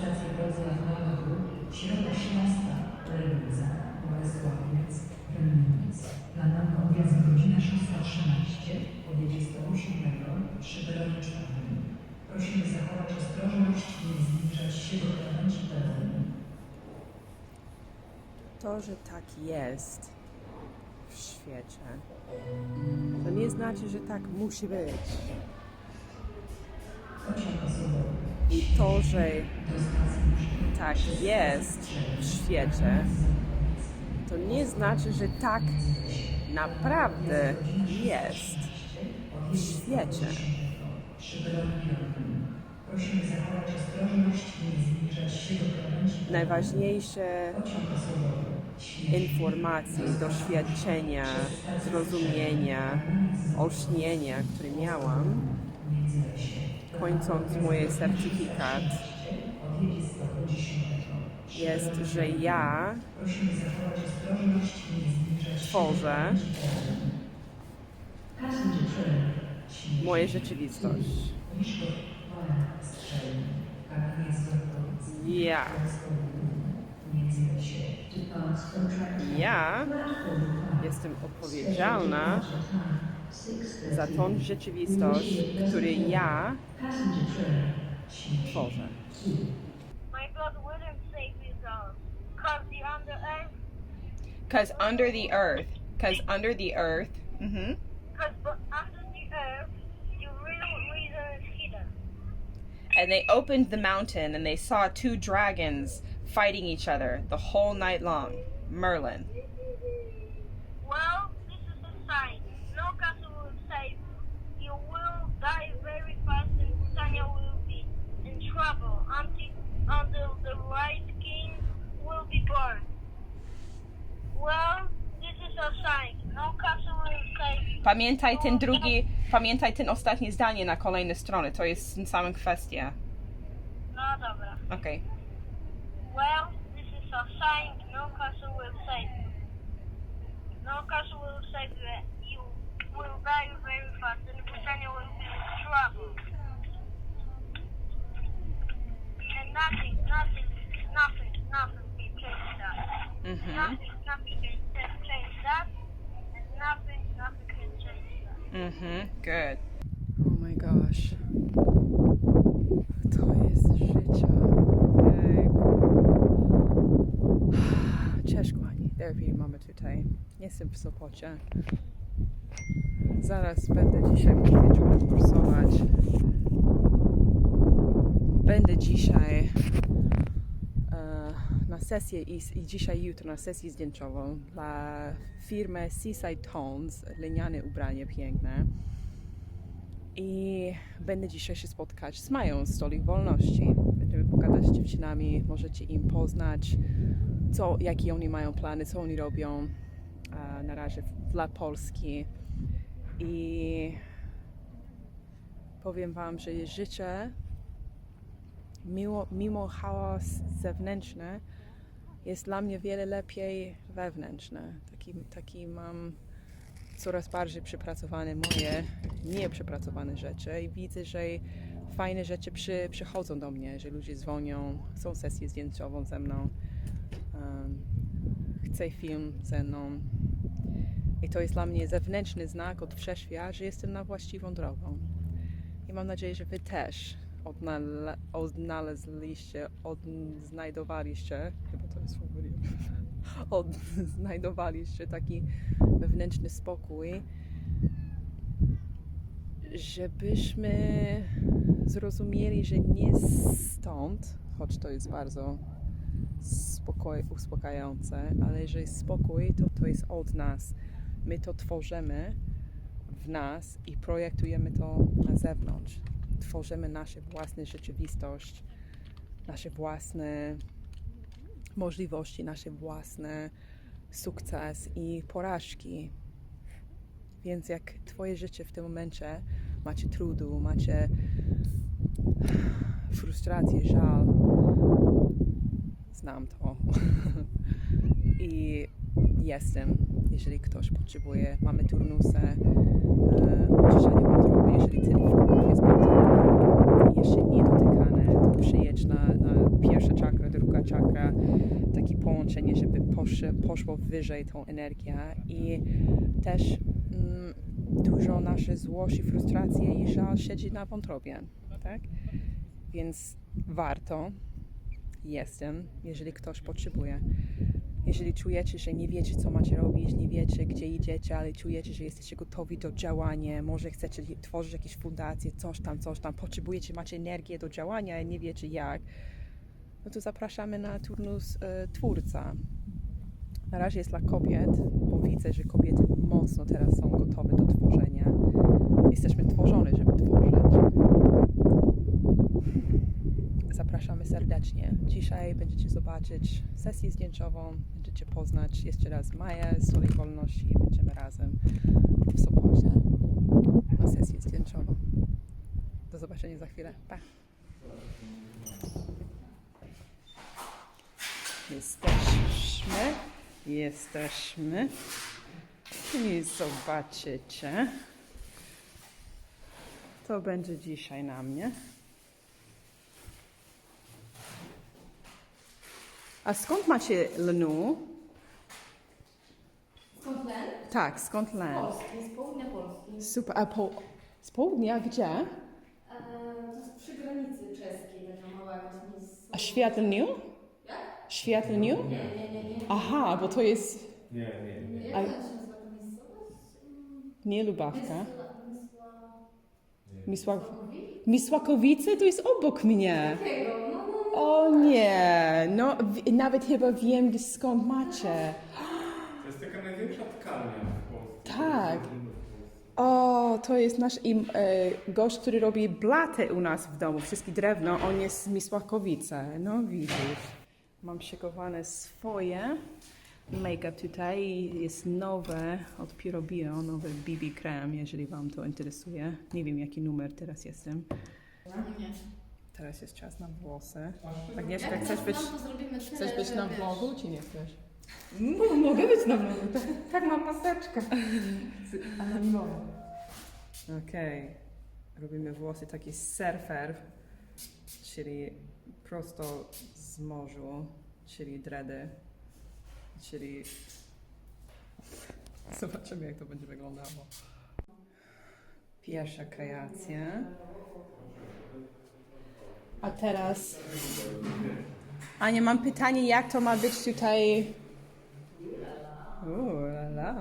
stację Wrocław Narodu, Środa Ślasta, Legnica, Bolesławiec, Rymnic. Planowy odjazd godzina 6.13, podjedzie z toru 7, przy peronie 4. Prosimy zachować ostrożność i nie zbliżać się do krawędzi peronu. To, że tak jest w świecie, to nie znaczy, że tak musi być. Pociąg osobowy I to, że tak jest w świecie, to nie znaczy, że tak naprawdę jest w świecie. Przy peronie 5. Prosimy zachować ostrożność i nie zbliżać się do krawędzi peronu. Najważniejsze informacje, doświadczenia, zrozumienia, olśnienia, które miałam, kończąc mój certyfikat, odjedzie z toru 10. jest, że ja tworzę moją rzeczywistość. Ja, ja jestem odpowiedzialna za tą rzeczywistość, którą ja tworzę. My God you though. Cause the under earth, Cause under the earth, cause under the earth, mhm. under the earth, the real reason is hidden. and they opened the mountain and they saw two dragons fighting each other the whole night long. Merlin. Well, this is a sign. No castle will save you. Will die very fast and Britannia will be in trouble until, until the right king will be born. Well, this is a sign. No castle will save you. Pamiętaj ten drugi, pamiętaj ten ostatnie zdanie na kolejne strony, to jest samą kwestia. No dobra. Okej. Well, this is a sign no castle will save you. No castle will save you. Will die very fast and Britannia will be in trouble. And nothing, nothing, nothing, nothing can change that. Mhm. Nothing, nothing can cha- change that. And nothing, nothing can change that. Mhm. Good. Oh my gosh. To jest życie. Jejku. Cześć kochani, therapy mamy tutaj. Jestem w Sopocie. Zaraz będę dzisiaj wieczorem kursować. Będę dzisiaj e, na sesję i, i dzisiaj jutro na sesję zdjęciową dla firmy Seaside Tones, liniane ubranie piękne. I będę dzisiaj się spotkać z Mają z Stolik Wolności. Będziemy pogadać z dziewczynami, możecie im poznać, co, jakie oni mają plany, co oni robią na razie dla Polski. I powiem Wam, że życie, mimo, mimo hałas zewnętrzny, jest dla mnie wiele lepiej wewnętrzne. Taki, taki mam coraz bardziej przepracowane moje nieprzepracowane rzeczy i widzę, że fajne rzeczy przy, przychodzą do mnie, że ludzie dzwonią, są sesje zdjęciową ze mną, um, chce film ze mną. I to jest dla mnie zewnętrzny znak od wszechświata, że jestem na właściwą drogą. I mam nadzieję, że Wy też odnale- odnaleźliście, odnajdowaliście, chyba to jest słowo, nie? odnajdowaliście taki wewnętrzny spokój, żebyśmy zrozumieli, że nie stąd, choć to jest bardzo spokoj, uspokajające, ale że spokój to, to jest od nas. My to tworzymy w nas i projektujemy to na zewnątrz. Tworzymy nasze własne rzeczywistość, nasze własne możliwości, nasze własne sukces i porażki. Więc jak Twoje życie w tym momencie macie trudu, macie frustrację, żal, znam to. I jestem, jeżeli ktoś potrzebuje. Mamy turnusy, e, oczyszczanie wątroby, jeżeli ten jest bardzo jeszcze niedotykane, to przyjedź na, na pierwsza czakra, druga czakra, takie połączenie, żeby posz, poszło wyżej tą energię i też mm, dużo nasze złość i frustracje i żal siedzi na wątrobie, tak? Więc warto, jestem, jeżeli ktoś potrzebuje. Jeżeli czujecie, że nie wiecie, co macie robić, nie wiecie, gdzie idziecie, ale czujecie, że jesteście gotowi do działania, może chcecie tworzyć jakieś fundacje, coś tam, coś tam, potrzebujecie, macie energię do działania i nie wiecie jak, no to zapraszamy na turnus e, twórca. Na razie jest dla kobiet, bo widzę, że kobiety mocno teraz są gotowe do tworzenia. Jesteśmy tworzone, żeby tworzyć. Zapraszamy serdecznie. Dzisiaj będziecie zobaczyć sesję zdjęciową, będziecie poznać jeszcze raz Maję z Soli Wolności i będziemy razem w Sopocie na sesję zdjęciową. Do zobaczenia za chwilę. Pa! Jesteśmy, jesteśmy i zobaczycie. To będzie dzisiaj na mnie. A skąd macie lnu? Skąd len? Tak, skąd len? Polski, z południa Polski. Super, a po, z południa gdzie? E, to jest przy granicy czeskiej, taka mała jakaś. A Światłniu? Jak? Nie, nie, nie, nie. Aha, bo to jest Nie, nie, nie. Jak A- to się nazywa ta miejscowość? Mm, nie Lubawka. Misłak... Sławowi? Misłakowice to jest obok mnie. Takiego, no, nie, no w, nawet chyba wiem skąd macie. To jest taka największa tkalnia w Polsce. Tak. O, to jest nasz im, e, gość, który robi blatę u nas w domu, wszystkie drewno, on jest z Misłakowice. No widzisz. Mam szykowane swoje make-up tutaj. Jest nowe od Bio, nowy BB Krem, jeżeli Wam to interesuje. Nie wiem jaki numer teraz jestem. Nie. Teraz jest czas na włosy. Agnieszka, Jak chcesz nas być, znam, to zrobimy tyle, chcesz być że na wiesz. vlogu, czy nie chcesz? No, mogę być na vlogu. Tak, tak mam maseczkę. Ale no. Okej. Robimy włosy taki surfer, czyli prosto z morzu, czyli dready, czyli... Zobaczymy, jak to będzie wyglądało. Pierwsza kreacja. A teraz... Ania, mam pytanie, jak to ma być tutaj... Uuu, la la.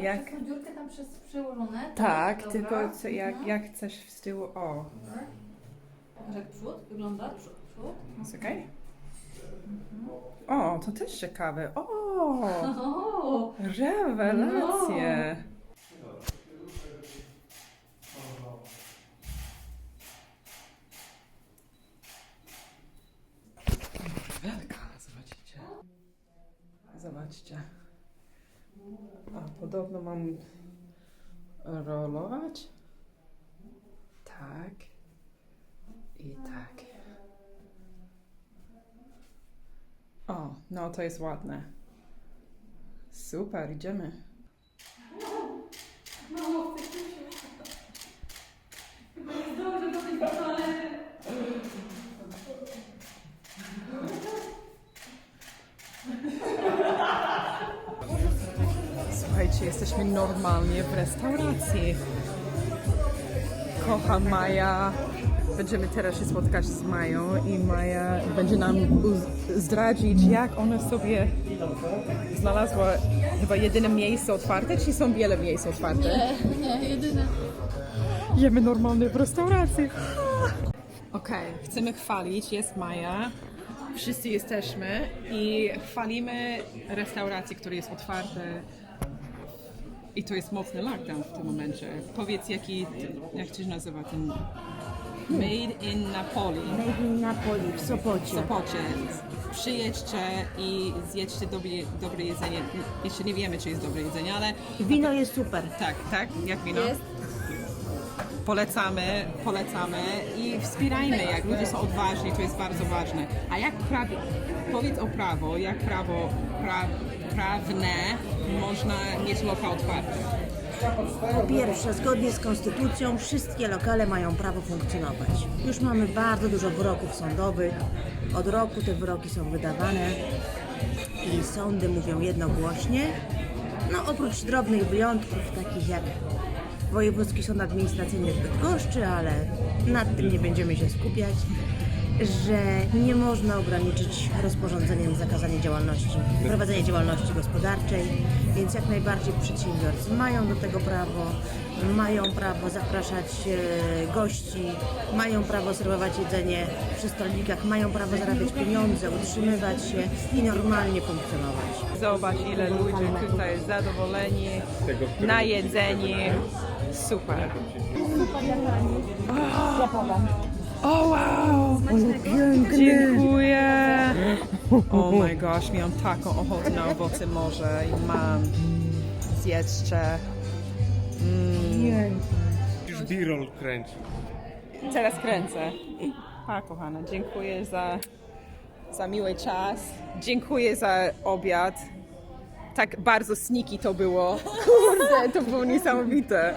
Jak- Przez tą dziurkę tam przez przełożone. Tak, Dobra. tylko co, jak, Mhm. jak chcesz z tyłu... O, Pokaż jak przód wygląda, przód, przód. jest okej? O, to też ciekawe. O, O, rewelacje. Zobaczcie. A podobno mam rolować. Tak. I tak. O, no to jest ładne. Super, idziemy. Maja. Będziemy teraz się spotkać z Mają i Maja będzie nam zdradzić, jak ona sobie znalazła chyba jedyne miejsce otwarte, czy są wiele miejsc otwarte? nie, nie, jedyne. Jemy normalnie w restauracji. Okej, chcemy chwalić, jest Maja. Wszyscy jesteśmy i chwalimy restaurację, która jest otwarta. I to jest mocny lockdown w tym momencie. Powiedz, jaki, jak to się nazywa ten... Made in Napoli. Made in Napoli, w w Sopocie. Sopocie. Przyjedźcie i zjedźcie dobre, dobre jedzenie. Jeszcze nie wiemy, czy jest dobre jedzenie, ale Wino jest super. tak, tak, jak wino? Jest. Polecamy, polecamy i wspierajmy, jak ludzie są odważni, to jest bardzo ważne. A jak prawie, powiedz o prawo, jak prawo pra, prawne można mieć lokal otwarty? Po pierwsze, zgodnie z konstytucją wszystkie lokale mają prawo funkcjonować. Już mamy bardzo dużo wyroków sądowych. Od roku te wyroki są wydawane i sądy mówią jednogłośnie. No oprócz drobnych wyjątków, takich jak Wojewódzki Sąd Administracyjny w Bydgoszczy, ale nad tym nie będziemy się skupiać, że nie można ograniczyć rozporządzeniem zakazanie działalności, prowadzenia działalności gospodarczej, więc jak najbardziej przedsiębiorcy mają do tego prawo, mają prawo zapraszać e, gości, mają prawo serwować jedzenie przy stolikach, mają prawo zarabiać pieniądze, utrzymywać się i normalnie funkcjonować. Zobacz ile ludzi tutaj jest zadowoleni, najedzeni. Super. O wow! Dziękuję! Oh my gosh, miałam taką ochotę na owoce morza i mam zjedźcie. Już B-roll kręci. Teraz kręcę. Pa, kochana, dziękuję za, za miły czas. Dziękuję za obiad. Tak bardzo sneaky to było. Kurde, to było niesamowite.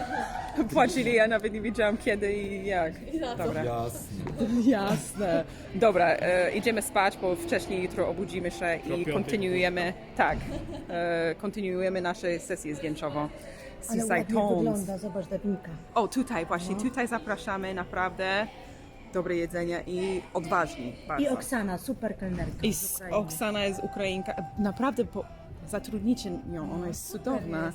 Płacili, ja nawet nie wiedziałam kiedy i jak. Dobra. Jasne. Dobra, e, idziemy spać, bo wcześniej jutro obudzimy się i piątej. kontynuujemy, tak, e, kontynuujemy naszą sesję zdjęciową. Ale Seaside ładnie wygląda, zobacz Dawinka. O, tutaj właśnie, tutaj zapraszamy, naprawdę dobre jedzenie i odważni bardzo. I Oksana, super kelnerka I z Ukrainy. Oksana jest Ukrainka. Naprawdę po, zatrudnicie ją, ona jest cudowna.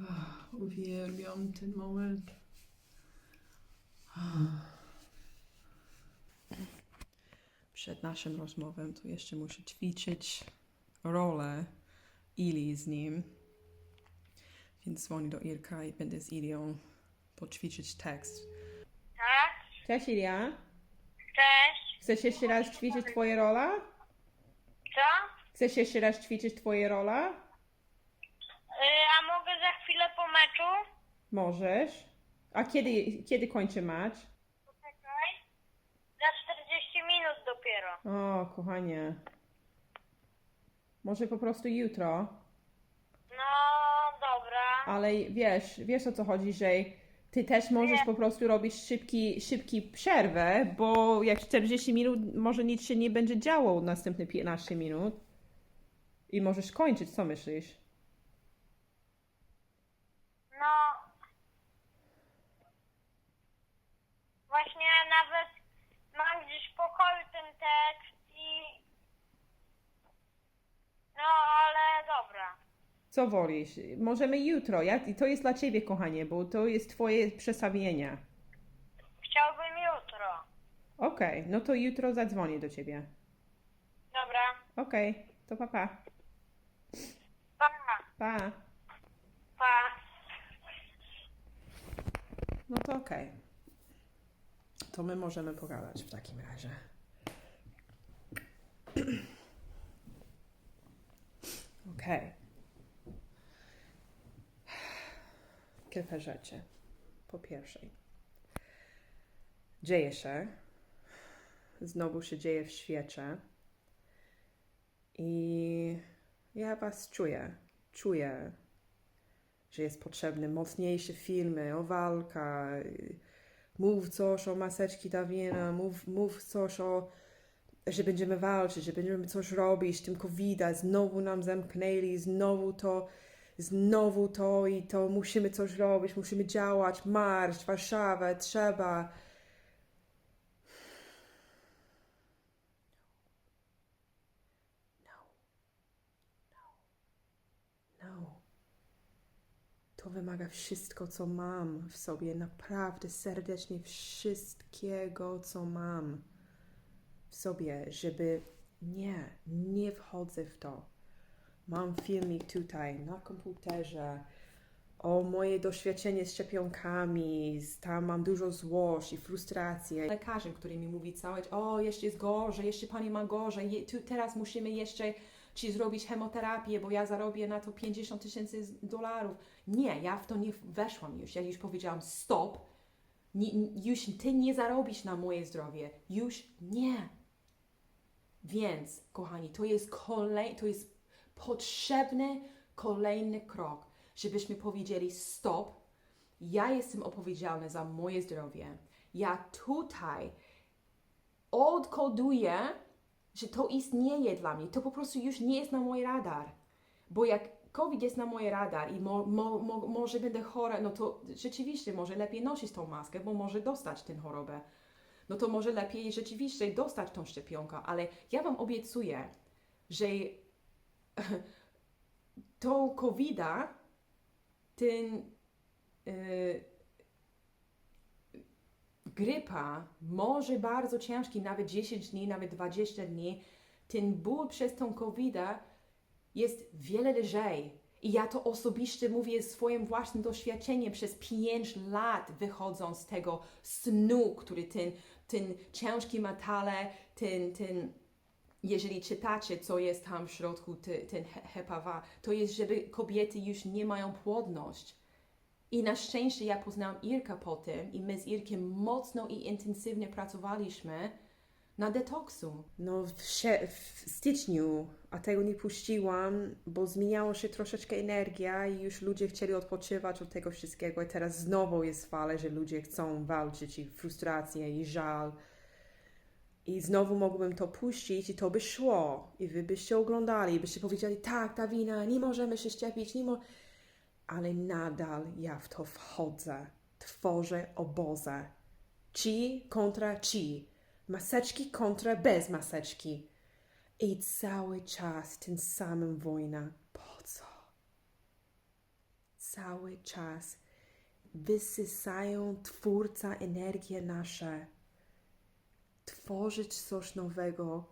Ach, Uwielbiam ten moment. Przed naszym rozmową to jeszcze muszę ćwiczyć rolę Ili z nim. Więc dzwonię do Irka i będę z Ilią poćwiczyć tekst. Tak? Cześć Ilia. Cześć. Chcesz jeszcze raz ćwiczyć twoje rola? Co? Chcesz jeszcze raz ćwiczyć twoje rola? Y, a mogę za chwilę po meczu? Możesz. A kiedy, kiedy kończy mecz? Poczekaj. Za 40 minut dopiero. O, kochanie. Może po prostu jutro. No, dobra. Ale wiesz, wiesz o co chodzi, że ty też możesz po prostu robić szybki, szybki przerwę, bo jak 40 minut może nic się nie będzie działo następne 15 minut. I możesz kończyć, co myślisz? No. Właśnie ja nawet mam gdzieś w pokoju ten tekst i... No, ale dobra. Co wolisz? Możemy jutro. Ja, i to jest dla ciebie, kochanie, bo to jest twoje przestawienie. Chciałbym jutro. Okej, no to jutro zadzwonię do ciebie. Dobra. Okej, to pa pa. Pa. Pa. Pa. No to okej. To my możemy pogadać w takim razie. Okej. Kilka rzeczy. Po pierwsze, dzieje się. Znowu się dzieje w świecie. I ja Was czuję. Czuję, że jest potrzebny mocniejsze filmy o walka. Mów coś o maseczki Dawina, mów, mów coś o, że będziemy walczyć, że będziemy coś robić, tym covid znowu nam zamknęli, znowu to, znowu to i to, musimy coś robić, musimy działać, marsz, Warszawę, trzeba. No. To wymaga wszystko, co mam w sobie, naprawdę serdecznie wszystkiego, co mam w sobie, żeby nie, nie wchodzę w to. Mam filmik tutaj na komputerze o moje doświadczenie z szczepionkami, tam mam dużo złość i frustrację. Lekarzem, który mi mówi cały o jeszcze jest gorzej, jeszcze pani ma gorzej, je, tu, teraz musimy jeszcze ci zrobić chemoterapię, bo ja zarobię na to 50 tysięcy dolarów. Nie, ja w to nie weszłam już, ja już powiedziałam stop, nie, już ty nie zarobisz na moje zdrowie, już nie. Więc, kochani, to jest kolej, to jest potrzebne kolejny krok, żebyśmy powiedzieli stop, ja jestem odpowiedzialny za moje zdrowie. Ja tutaj odkoduję, że to istnieje dla mnie. To po prostu już nie jest na mój radar. Bo jak COVID jest na mój radar i mo, mo, mo, może będę chora, no to rzeczywiście może lepiej nosić tą maskę, bo może dostać tę chorobę. No to może lepiej rzeczywiście dostać tą szczepionkę, ale ja Wam obiecuję, że tą COVID-a, ten y, grypa może bardzo ciężki, nawet 10 dni, nawet 20 dni, ten ból przez tą covid jest wiele lżej. I ja to osobiście mówię swoim własnym doświadczeniem przez 5 lat wychodząc z tego snu, który ten, ten ciężki metale, ten, ten, jeżeli czytacie, co jest tam w środku, ty, ten he- HPV, to jest, żeby kobiety już nie mają płodność. I na szczęście ja poznałam Irka po tym i my z Irkiem mocno i intensywnie pracowaliśmy na detoksu. No w, w styczniu, a tego nie puściłam, bo zmieniało się troszeczkę energia i już ludzie chcieli odpoczywać od tego wszystkiego i teraz znowu jest fala, że ludzie chcą walczyć i frustracja i żal. I znowu mógłbym to puścić i to by szło. I wy byście oglądali, i byście powiedzieli, tak, ta wina, nie możemy się szczepić, nie mo ale nadal ja w to wchodzę. Tworzę obozy. Ci kontra ci. Maseczki kontra bez maseczki. I cały czas ten samym wojna. Po co? Cały czas wysysają twórca energię nasze. Tworzyć coś nowego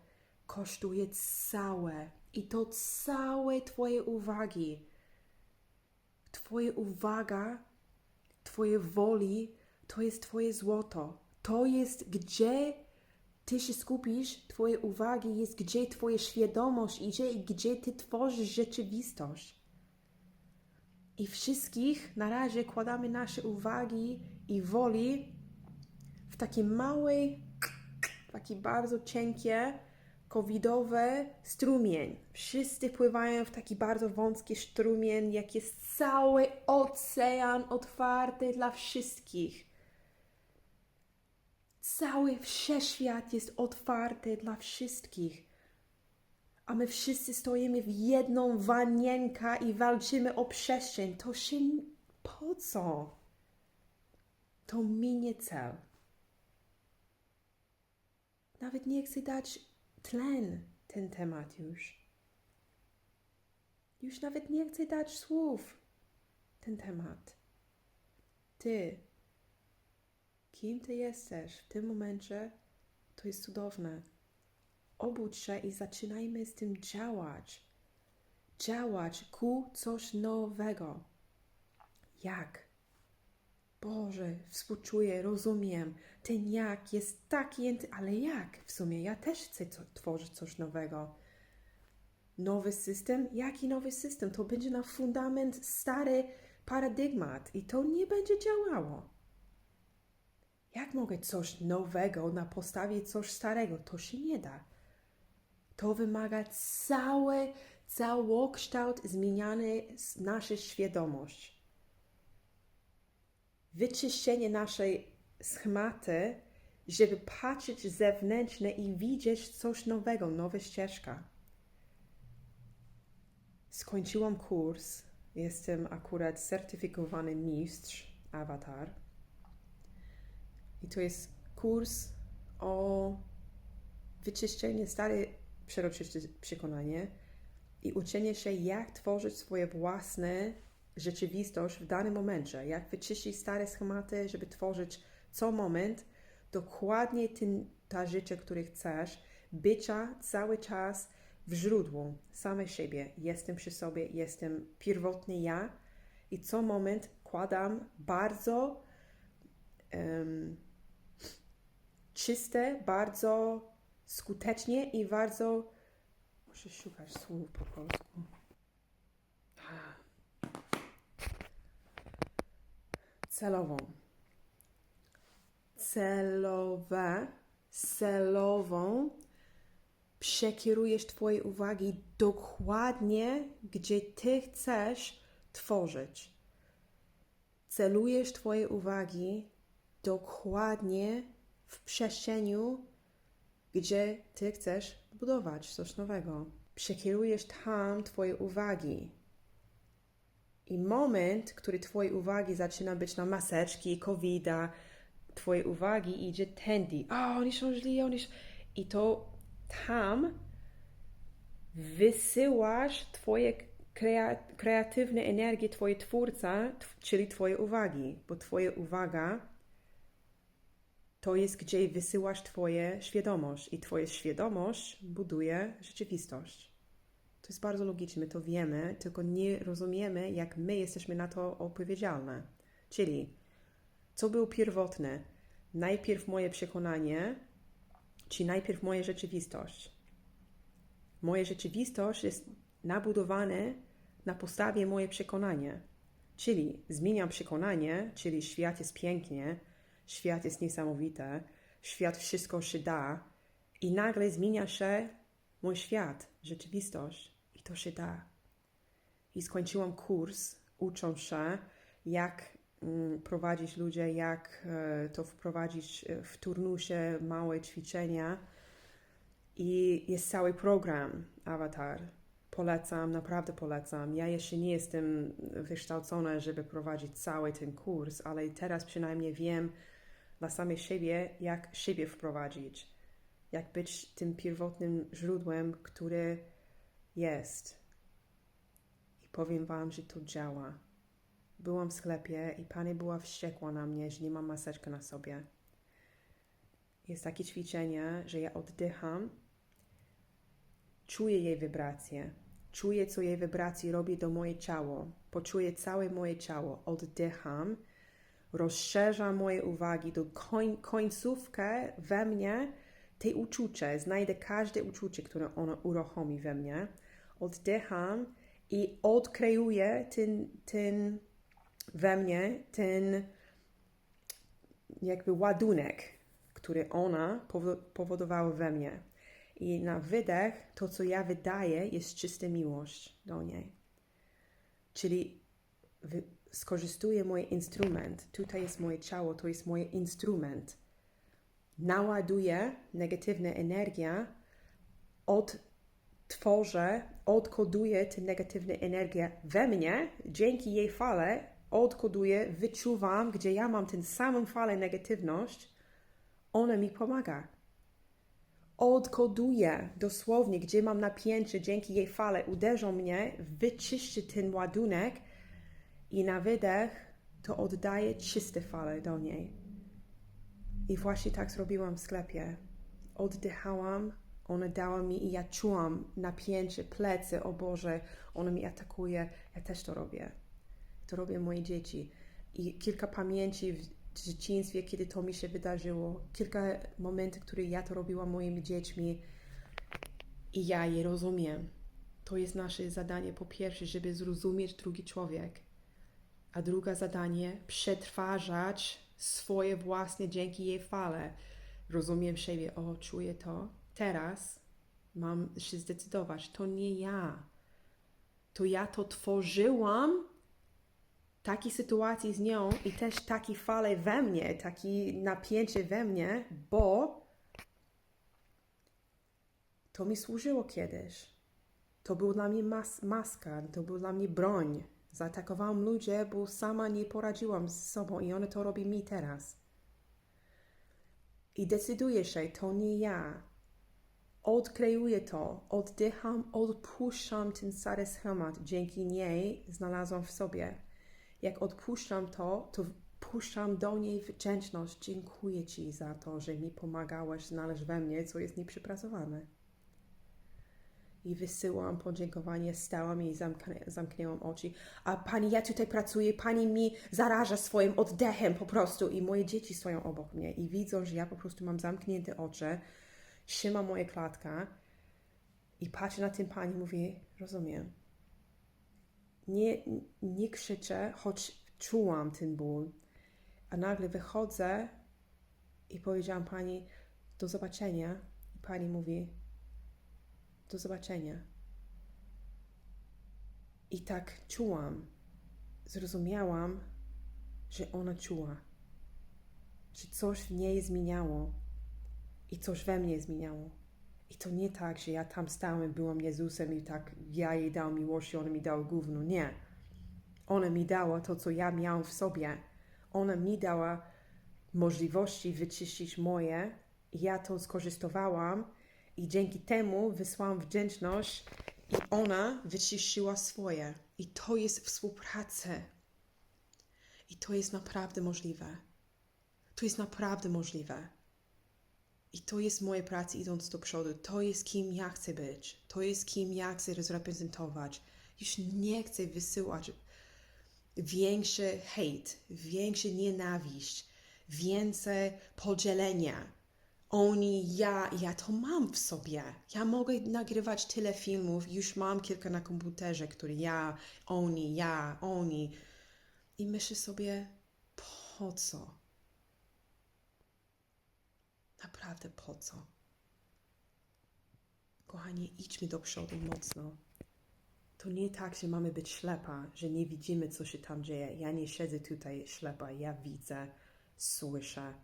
kosztuje całe i to całe Twoje uwagi. Twoja uwaga, Twoje woli, to jest Twoje złoto. To jest gdzie Ty się skupisz, Twoje uwagi jest gdzie Twoja świadomość idzie i gdzie Ty tworzysz rzeczywistość. I wszystkich na razie kładamy nasze uwagi i woli w takie małe, takie bardzo cienkie, covidowe strumień. Wszyscy pływają w taki bardzo wąski strumień, jak jest cały ocean otwarty dla wszystkich. Cały wszechświat jest otwarty dla wszystkich. A my wszyscy stoimy w jedną wanienkę i walczymy o przestrzeń. To się po co? To minie cel. Nawet nie chcę dać tlen ten temat już. Już nawet nie chcę dać słów ten temat. Ty, kim ty jesteś w tym momencie, to jest cudowne. Obudź się i zaczynajmy z tym działać. Działać ku coś nowego. Jak? Boże, współczuję, rozumiem. Ten jak jest jęty- ale jak? W sumie ja też chcę co, tworzyć coś nowego. Nowy system? Jaki nowy system? To będzie na fundament stary paradygmat i to nie będzie działało. Jak mogę coś nowego na podstawie coś starego? To się nie da. To wymaga cały, całokształt zmieniany naszej świadomość wyczyszczenie naszej schematy, żeby patrzeć zewnętrzne i widzieć coś nowego, nowa ścieżka. Skończyłam kurs. Jestem akurat certyfikowany mistrz Avatar. I to jest kurs o wyczyszczenie stare przeroczyste przekonanie i uczenie się, jak tworzyć swoje własne rzeczywistość w danym momencie, jak wyczyścić stare schematy, żeby tworzyć co moment dokładnie ten, ta życie, które chcesz, bycia cały czas w źródło samej siebie. Jestem przy sobie, jestem pierwotny ja i co moment kładam bardzo em, czyste, bardzo skutecznie i bardzo muszę szukać słów po polsku. Celową. Celowe, celową przekierujesz Twoje uwagi dokładnie, gdzie Ty chcesz tworzyć. Celujesz Twoje uwagi dokładnie w przestrzeniu, gdzie Ty chcesz budować coś nowego. Przekierujesz tam Twoje uwagi. I moment, który Twoje uwagi zaczyna być na maseczki, covid Twoje uwagi idzie tędy. O, oni są źli, oni są... I to tam wysyłasz Twoje krea kreatywne energię, Twoje twórca, czyli Twoje uwagi, bo Twoja uwaga to jest, gdzie wysyłasz Twoje świadomość i Twoja świadomość buduje rzeczywistość. To jest bardzo logiczne, my to wiemy, tylko nie rozumiemy, jak my jesteśmy na to odpowiedzialne. Czyli, co było pierwotne? Najpierw moje przekonanie, czy najpierw moja rzeczywistość? Moja rzeczywistość jest nabudowana na podstawie moje przekonanie. Czyli zmieniam przekonanie, czyli świat jest pięknie, świat jest niesamowity, świat wszystko się da i nagle zmienia się mój świat, rzeczywistość to się da. I skończyłam kurs, ucząc się, jak mm, prowadzić ludzie, jak e, to wprowadzić e, w turnusie, małe ćwiczenia. I jest cały program Avatar. Polecam, naprawdę polecam. Ja jeszcze nie jestem wykształcona, żeby prowadzić cały ten kurs, ale teraz przynajmniej wiem dla samej siebie, jak siebie wprowadzić. Jak być tym pierwotnym źródłem, który jest. I powiem Wam, że to działa. Byłam w sklepie i pani była wściekła na mnie, że nie mam maseczki na sobie. Jest takie ćwiczenie, że ja oddycham, czuję jej wibracje, czuję, co jej wibracje robi do moje ciało, poczuję całe moje ciało, oddycham, rozszerzam moje uwagi do koń, końcówkę we mnie, te uczucie, znajdę każde uczucie, które ono uruchomi we mnie, oddycham i odkreuję ten, ten we mnie, ten jakby ładunek, który ona powo- powodowała we mnie. I na wydech to, co ja wydaję, jest czysta miłość do niej. Czyli skorzystuję mój instrument. Tutaj jest moje ciało, to jest mój instrument. Naładuję negatywną energię, odtworzę, odkoduję tę negatywną energię we mnie, dzięki jej fale odkoduję, wyczuwam, gdzie ja mam tę samą falę negatywność, ona mi pomaga. Odkoduję dosłownie, gdzie mam napięcie, dzięki jej fale uderzą mnie, wyczyszczy ten ładunek i na wydech to oddaję czyste fale do niej. I właśnie tak zrobiłam w sklepie. Oddychałam, ona dała mi i ja czułam napięcie, plecy, o Boże, ona mi atakuje. Ja też to robię. To robię moje dzieci. I kilka pamięci w dzieciństwie, kiedy to mi się wydarzyło. Kilka momentów, które ja to robiłam moimi dziećmi. I ja je rozumiem. To jest nasze zadanie po pierwsze, żeby zrozumieć drugi człowiek. A drugie zadanie, przetwarzać swoje własne dzięki jej fale. Rozumiem siebie, o, czuję to. Teraz mam się zdecydować, to nie ja. To ja to tworzyłam, takiej sytuacji z nią i też takie fale we mnie, takie napięcie we mnie, bo to mi służyło kiedyś. To był dla mnie mas maska, to był dla mnie broń. Zaatakowałam ludzi, bo sama nie poradziłam z sobą i one to robi mi teraz. I decyduję się, to nie ja. Odkreuję to, oddycham, odpuszczam ten stary schemat. Dzięki niej znalazłam w sobie. Jak odpuszczam to, to puszczam do niej wdzięczność. Dziękuję Ci za to, że mi pomagałaś znaleźć we mnie, co jest nieprzepracowane. I wysyłam podziękowanie, stałam i zamknę, zamknęłam oczy. A pani, ja tutaj pracuję, pani mi zaraża swoim oddechem po prostu. I moje dzieci stoją obok mnie i widzą, że ja po prostu mam zamknięte oczy, trzyma moja klatka i patrzę na tę pani i mówię, rozumiem. Nie, nie krzyczę, choć czułam ten ból. A nagle wychodzę i powiedziałam pani, do zobaczenia. I pani mówi, Do zobaczenia. I tak czułam, zrozumiałam, że ona czuła, że coś w niej zmieniało i coś we mnie zmieniało. I to nie tak, że ja tam stałem, byłam Jezusem i tak ja jej dał miłość, ona mi dała gówno. Nie. Ona mi dała to, co ja miałam w sobie. Ona mi dała możliwości wyczyścić moje i ja to skorzystałam i dzięki temu wysłałam wdzięczność i ona wyczyściła swoje. I to jest współpraca. I to jest naprawdę możliwe. To jest naprawdę możliwe. I to jest moja praca idąc do przodu. To jest kim ja chcę być. To jest kim ja chcę reprezentować. Już nie chcę wysyłać większy hejt, większy nienawiść, więcej podzielenia. Oni, ja, ja to mam w sobie. Ja mogę nagrywać tyle filmów, już mam kilka na komputerze, które ja, oni, ja, oni. I myślę sobie, po co? Naprawdę po co? Kochani, idźmy do przodu mocno. To nie tak, że mamy być ślepa, że nie widzimy, co się tam dzieje. Ja nie siedzę tutaj ślepa, ja widzę, słyszę,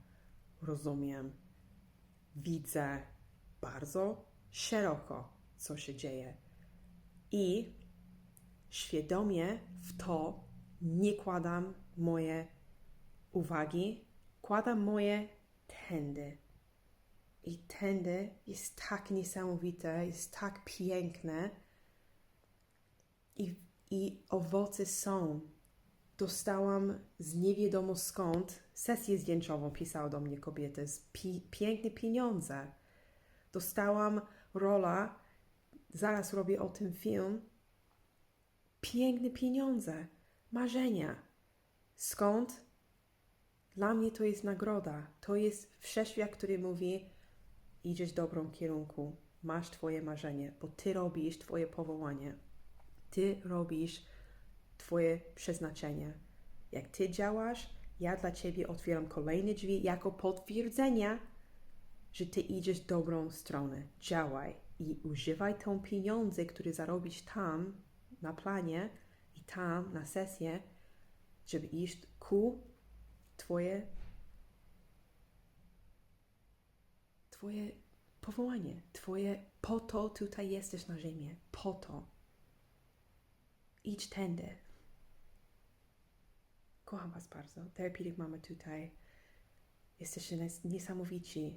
rozumiem. Widzę bardzo szeroko, co się dzieje. I świadomie w to nie kładam moje uwagi, kładam moje tędy. I tędy jest tak niesamowite, jest tak piękne. I, I owoce są. Dostałam z nie wiadomo skąd sesję zdjęciową, pisała do mnie kobieta, z pi- piękne pieniądze. Dostałam rola, zaraz robię o tym film, piękne pieniądze, marzenia. Skąd? Dla mnie to jest nagroda. To jest wszechświat, który mówi: idziesz w dobrym kierunku, masz Twoje marzenie, bo Ty robisz Twoje powołanie. Ty robisz Twoje przeznaczenie. Jak Ty działasz, ja dla Ciebie otwieram kolejne drzwi jako potwierdzenia, że Ty idziesz w dobrą stronę. Działaj i używaj tą pieniądze, które zarobisz tam na planie i tam na sesję, żeby iść ku Twoje Twoje powołanie, Twoje po to tutaj jesteś na ziemię, po to. Idź tędy. Kocham Was bardzo. Terapirik mamy tutaj. Jesteście niesamowici.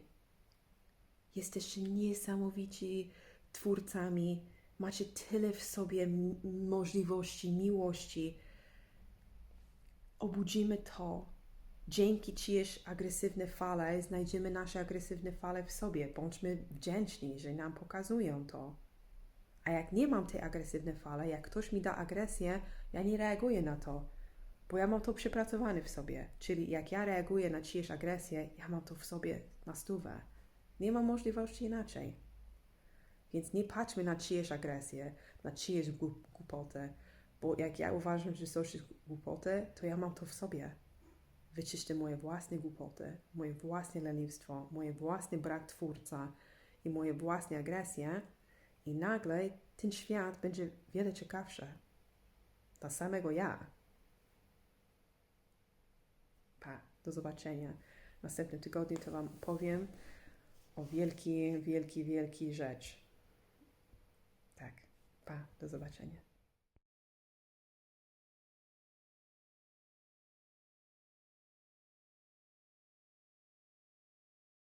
Jesteście niesamowici twórcami. Macie tyle w sobie możliwości, miłości. Obudzimy to. Dzięki czyjeś agresywne fale znajdziemy nasze agresywne fale w sobie. Bądźmy wdzięczni, że nam pokazują to. A jak nie mam tej agresywnej fale, jak ktoś mi da agresję, ja nie reaguję na to, bo ja mam to przepracowane w sobie. Czyli jak ja reaguję na czyjeś agresję, ja mam to w sobie na stówę. Nie ma możliwości inaczej. Więc nie patrzmy na czyjeś agresję, na czyjeś głup- głupoty, bo jak ja uważam, że coś jest głupoty, to ja mam to w sobie. Wyczyszczę moje własne głupoty, moje własne lenistwo, moje własny brak twórca i moje własne agresje i nagle ten świat będzie wiele ciekawszy. Dla samego ja. Pa, do zobaczenia. W następnym tygodniu to Wam powiem o wielki, wielki, wielki rzecz. Tak, pa, do zobaczenia.